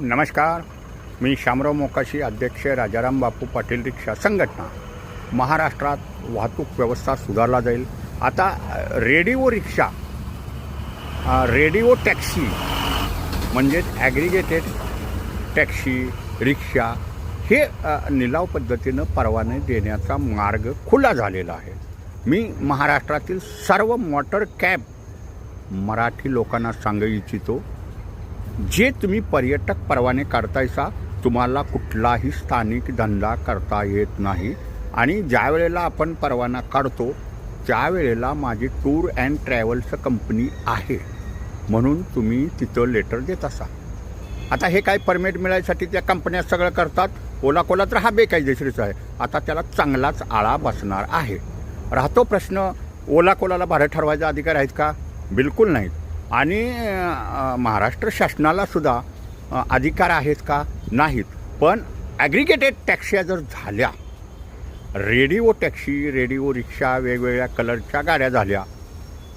नमस्कार. मी शामराव मोकाशी अध्यक्ष राजाराम बापू पाटील रिक्षा संघटना. महाराष्ट्रात वाहतूक व्यवस्था सुधारला जाईल. आता रेडिओ रिक्षा रेडिओ टॅक्सी म्हणजेच ॲग्रिगेटेड टॅक्सी रिक्षा हे निलाव पद्धतीनं परवाने देण्याचा मार्ग खुला झालेला आहे. मी महाराष्ट्रातील सर्व मोटर कॅब मराठी लोकांना सांगू इच्छितो. जे तुम्ही पर्यटक परवाने काढतायसा तुम्हाला कुठलाही स्थानिक धंदा करता येत नाही. आणि ज्या वेळेला आपण परवाना काढतो त्यावेळेला माझी टूर अँड ट्रॅव्हल्स कंपनी आहे. म्हणून तुम्ही तिथं लेटर देत असा आता हे काय परमिट मिळायसाठी त्या कंपन्या सगळं करतात? ओला कोला तर हा बेकायदेशीरच आहे. आता त्याला चांगलाच आळा बसणार आहे. राहतो प्रश्न ओला कोलाला भाडं ठरवायचा अधिकार आहेत का? बिलकुल नाहीत. आणि महाराष्ट्र शासनाला सुद्धा अधिकार आहेत का? नाहीत. पण ॲग्रिगेटेड टॅक्स्या जर झाल्या रेडिओ टॅक्सी रेडिओ रिक्षा वेगवेगळ्या कलरच्या गाड्या झाल्या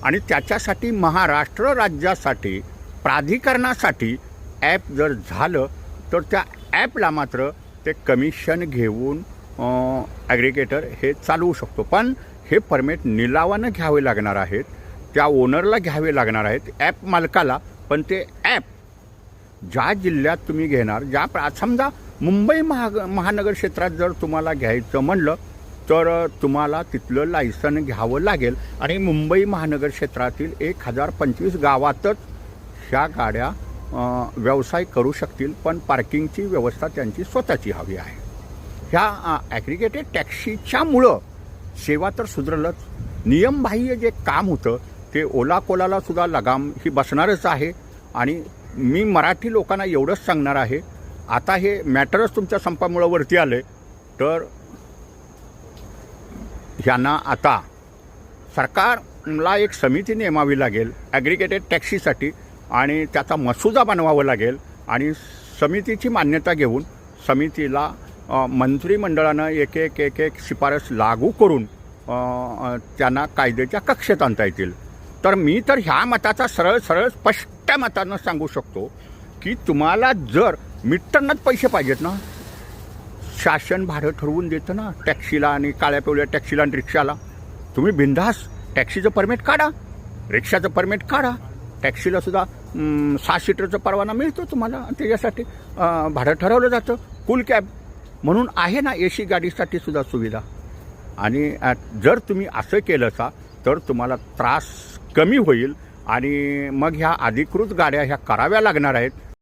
आणि त्याच्यासाठी महाराष्ट्र राज्यासाठी प्राधिकरणासाठी ॲप जर झालं तर त्या ॲपला मात्र ते कमिशन घेऊन ॲग्रिगेटर हे चालवू शकतो. पण हे परमिट निलावानं घ्यावे लागणार आहेत. त्या ओनरला घ्यावे लागणार आहेत ॲप मालकाला. पण ते ॲप ज्या जिल्ह्यात तुम्ही घेणार ज्या प्रा समजा मुंबई महाग महानगर क्षेत्रात जर तुम्हाला घ्यायचं म्हणलं तर तुम्हाला तिथलं लायसन घ्यावं लागेल. आणि मुंबई महानगर क्षेत्रातील एक हजार पंचवीस गावातच ह्या गाड्या व्यवसाय करू शकतील. पण पार्किंगची व्यवस्था त्यांची स्वतःची हवी आहे. ह्या ॲग्रिगेटेड टॅक्सीच्यामुळं सेवा तर सुधरलंच. नियमबाह्य जे काम होतं ते ओला कोलाला सुद्धा लगाम ही बसणारच आहे. आणि मी मराठी लोकांना एवढंच सांगणार आहे आता हे मॅटरच तुमच्या संपामुळं वरती आले तर ह्यांना आता सरकारला एक समिती नेमावी लागेल ॲग्रिगेटेड टॅक्सीसाठी आणि त्याचा मसुदा बनवावा लागेल आणि समितीची मान्यता घेऊन समितीला मंत्रिमंडळानं एक एक एक एक शिफारस लागू करून त्यांना कायद्याच्या कक्षेत आणता येतील. तर मी तर ह्या मताचा सरळ सरळ स्पष्ट मतानं सांगू शकतो की तुम्हाला जर मिटरनंच पैसे पाहिजेत ना शासन भाडं ठरवून देतं ना टॅक्सीला आणि काळ्या पिवळ्या टॅक्सीला आणि रिक्षाला. तुम्ही बिंदास टॅक्सीचं परमिट काढा रिक्षाचं परमिट काढा टॅक्सीला सुद्धा सहा सीटरचा परवाना मिळतो तुम्हाला त्याच्यासाठी भाडं ठरवलं जातं कुल कॅब म्हणून आहे ना ए सी गाडीसाठी सुद्धा सुविधा. आणि जर तुम्ही असं केलं असा तर तुम्हाला त्रास कमी होईल आणि मग ह्या अधिकृत गाड्या ह्या कराव्या लागणार आहेत.